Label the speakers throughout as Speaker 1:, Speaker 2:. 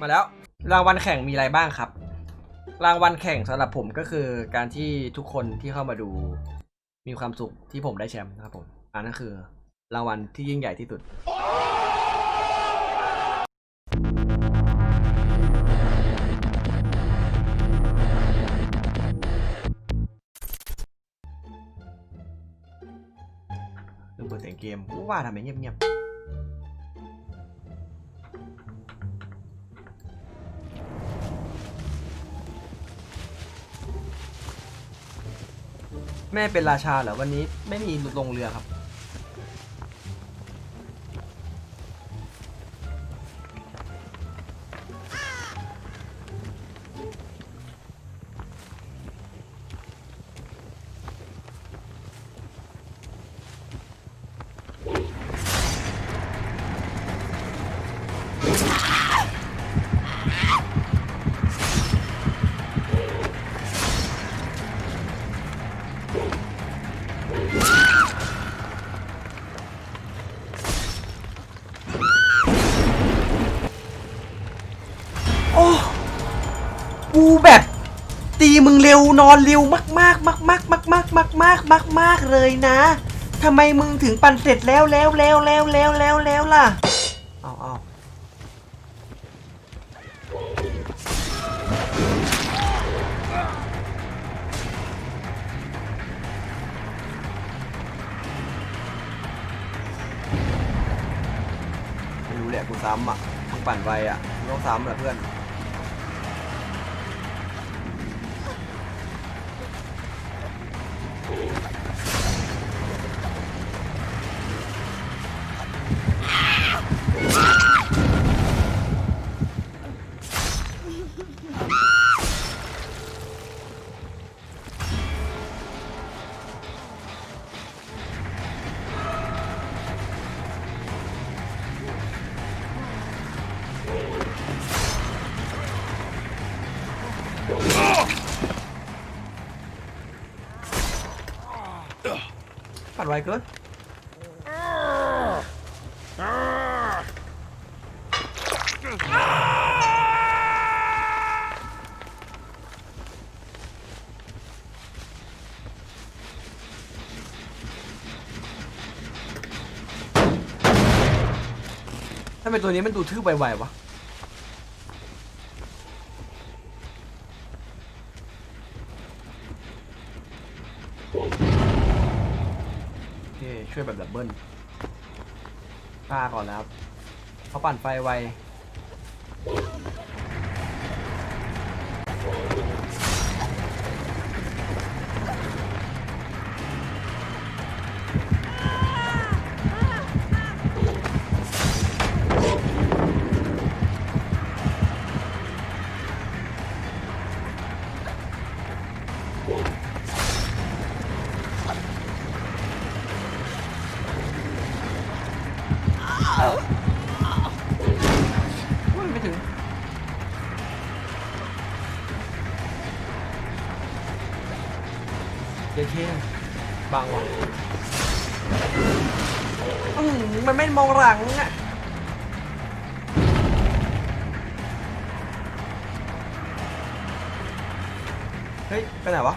Speaker 1: มาแล้ว รางวัลแข่งมีอะไรบ้างครับ รางวัลแข่งสำหรับผมก็คือการที่ทุกคนที่เข้ามาดู มีความสุขที่ผมได้แชมป์นะครับผมอันนั้นคือ รางวัลที่ยิ่งใหญ่ที่สุด เรื่องเปิดเสียงเกมกูว่าทำไมเงียบๆ แม่เป็นราชาเหรอวันนี้ไม่มีลงเรือครับ ร็วนอนเร็วมากมากมากมากมากมากมากมากมากมากเลยนะทำไมมึงถึงปั่นเสร็จแล้วแล้วแล้วแล้วแล้วแล้วแล้วล่ะเอาเอาไม่รู้แหละกูซ้ำอะมึงปั่นไวอะมึงต้องซ้ำแหละเพื่อน Very good. Tại sao cái này nó đu thướt vội vội vậy? ช่วยแบบดับเบิลฆ่าก่อนนะครับเขาปั่นไฟไว อื้อมันไม่มองหลังอะเฮ้ยไปไหนวะ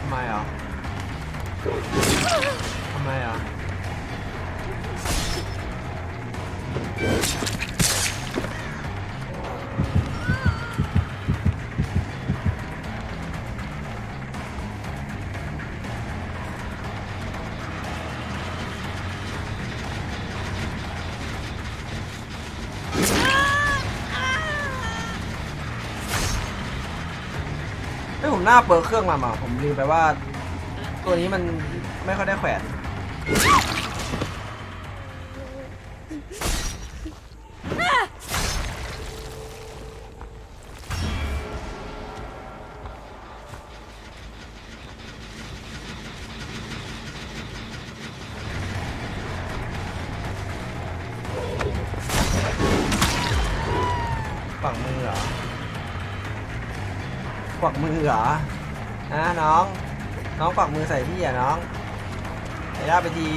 Speaker 1: ทำไมอะทำไมอะ เฮ้ยผมหน้าเปิดเครื่องมามาผมลืมไปว่า ตัวนี้มันไม่ค่อยได้แขวน กวักมือเหรอนะน้อง น้องกวักมือใส่พี่อะน้องไอ้ย่าไปที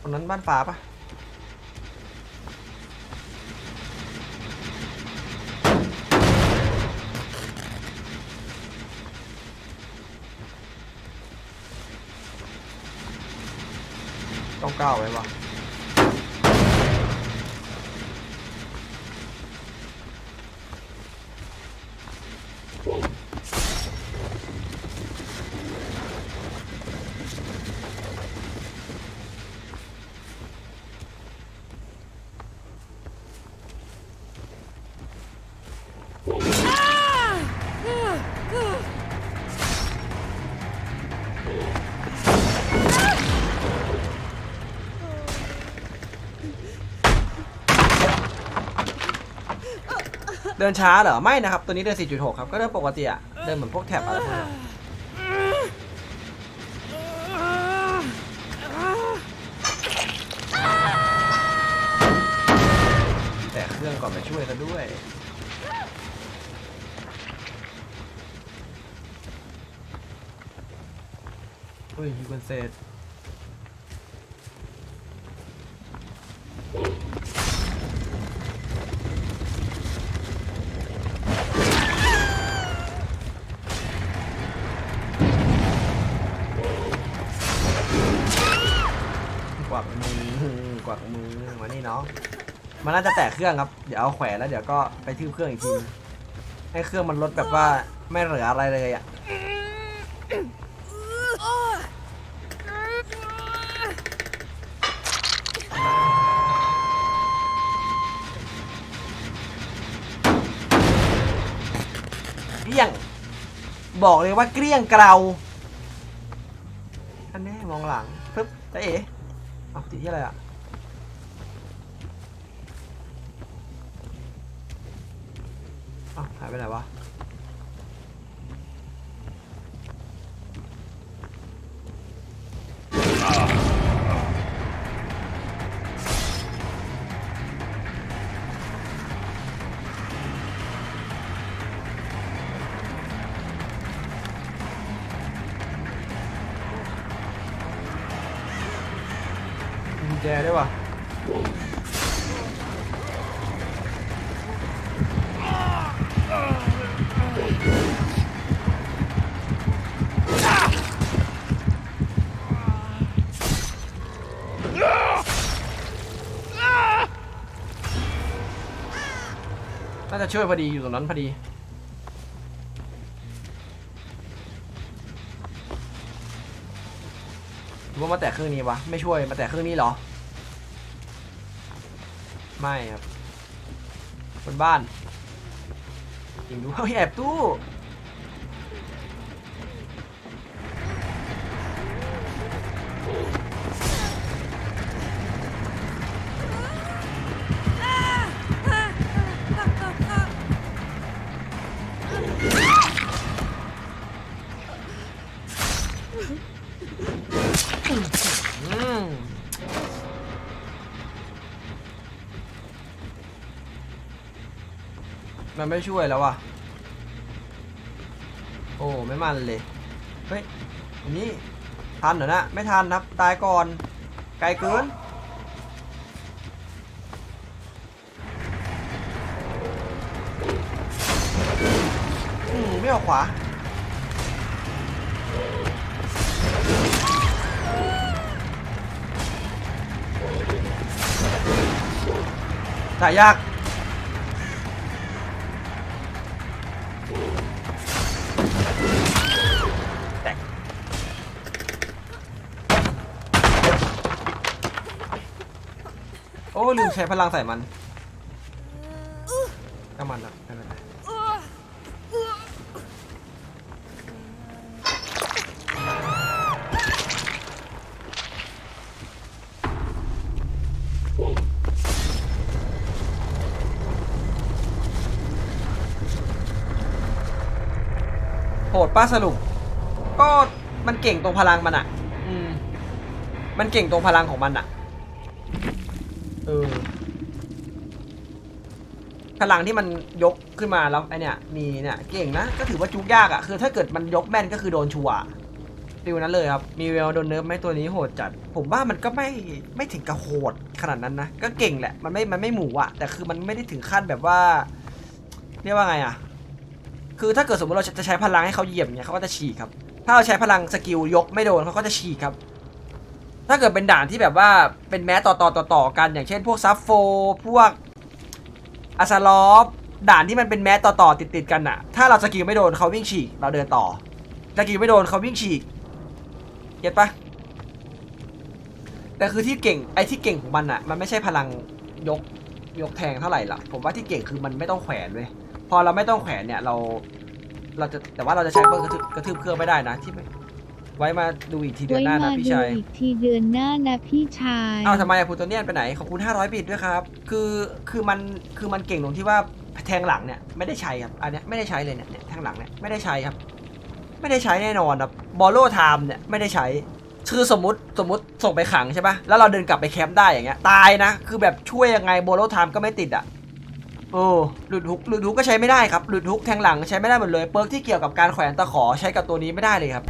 Speaker 1: คนนั้นบ้านฟ้าปะ ต้องก้าวไว้วะ เดินช้าเหรอ ไม่นะครับ ตัวนี้เดิน 4.6 ครับ ก็เดินปกติอะเดินเหมือนพวกแท็บอะไรพวกนี้แต่เครื่องก่อนมาช่วยกันด้วยเฮ้ยยูกันเซต เนาะมันน่าจะแตะเครื่องครับ เดี๋ยวเอาแขวนแล้วเดี๋ยวก็ไปทืบเครื่องอีกที ให้เครื่องมันลดแบบว่าไม่เหลืออะไรเลยอะเกลี้ยง บอกเลยว่าเกลี้ยงเกลาอันแน่มองหลังปึ๊บตาเอ๋เอาติดที่อะไรอะ ไปไหนวะมีกุญแจด้วยวะ น่าจะช่วยพอดีอยู่ตรงนั้นพอดี หรือว่ามาแตะเครื่องนี้วะ ไม่ช่วยมาแตะเครื่องนี้เหรอ ไม่ครับบนบ้านจริงดูเฮ้ยแอบตู้ มันไม่ช่วยแล้วว่ะ โอ้ไม่มันเลย เฮ้ยอันนี้ทันเหรอนะ ไม่ทันครับ ตายก่อน ไกลเกินอืมไม่ออกขวาตายยาก โอ้ลืมใช้พลังใส่มันก็มันอะไม่เป็นไรโหดป้าสรุป ก็มันเก่งตรงพลังมันอะอืม มันเก่งตรงพลังของมันอะ เออพลังที่มันยกขึ้นมาแล้วไอเนี่ยมีเนี่ยเก่งนะก็ถือว่าจุกยากอะคือถ้าเกิดมันยกแม่นก็คือโดนชัวร์ฟิวนั้นเลยครับมีเวลโดนเนิร์ฟไหมตัวนี้โหดจัด ผมว่ามันก็ไม่ไม่ถึงกับโหดขนาดนั้นนะก็เก่งแหละมันไม่มันไม่หมูอะแต่คือมันไม่ได้ถึงขั้นแบบว่า เรียกว่าไงอะ คือถ้าเกิดสมมติเราจะใช้พลังให้เขาเหยียบเนี่ยเขาก็จะฉีกครับถ้าเราใช้พลังสกิลยกไม่โดนเขาก็จะฉีกครับ ถ้าเกิดเป็นด่านที่แบบว่าเป็นแม้ต่อต่อต่อต่อกัน อย่างเช่นพวกซัฟโฟพวกอาซาลอฟด่านที่มันเป็นแม้ต่อต่อติดติดกันอะถ้าเราสกิลไม่โดนเขาวิ่งฉีกเราเดินต่อสกิลไม่โดนเขาวิ่งฉีกเก็ตปะแต่คือที่เก่งไอ้ที่เก่งของมันอะมันไม่ใช่พลังยกยกแทงเท่าไหร่ล่ะผมว่าที่เก่งคือมันไม่ต้องแขวนเว้ยพอเราไม่ต้องแขวนเนี่ยเรา เราจะแต่ว่าเราจะใช้เบิ้ลกระทืบกระทืบเครื่องไม่ได้นะที่ ไม่ไว้มาดูอีกทีเดือ
Speaker 2: ไว้
Speaker 1: นหน้า
Speaker 2: มา
Speaker 1: นะพี่
Speaker 2: ดู
Speaker 1: ชาย
Speaker 2: อีกทีเดือนหน้านะพี่ชาย
Speaker 1: อ้าวทำไมอะพูโตเนียนไปไหนขอบคุณ 500 บิตด้วยครับ คือคือมันคือมันเก่งตรงที่ว่าแทงหลังเนี่ยไม่ได้ใช้ครับอันเนี้ยไม่ได้ใช้เลยเนี่ยเนี่ยแทงหลังเนี่ยไม่ได้ใช้ครับ ไม่ได้ใช้แน่นอนครับบอลโลไทม์เนี่ยไม่ได้ใช้คือสมมติสมมติส่งไปขังใช่ปะแล้วเราเดินกลับไปแคมป์ได้อย่างเงี้ยตายนะ คือแบบช่วยยังไงบอลโลไทม์ก็ไม่ติดอะโอ้หลุดฮุกหลุดฮุกก็ใช้ไม่ได้ครับหลุดฮุกแทงหลังใช้ไม่ได้หมดเลยเปิร์กที่เกี่ยวกับการแขวนตะขอใช้กับตัวนี้ไม่ได้เลยครับ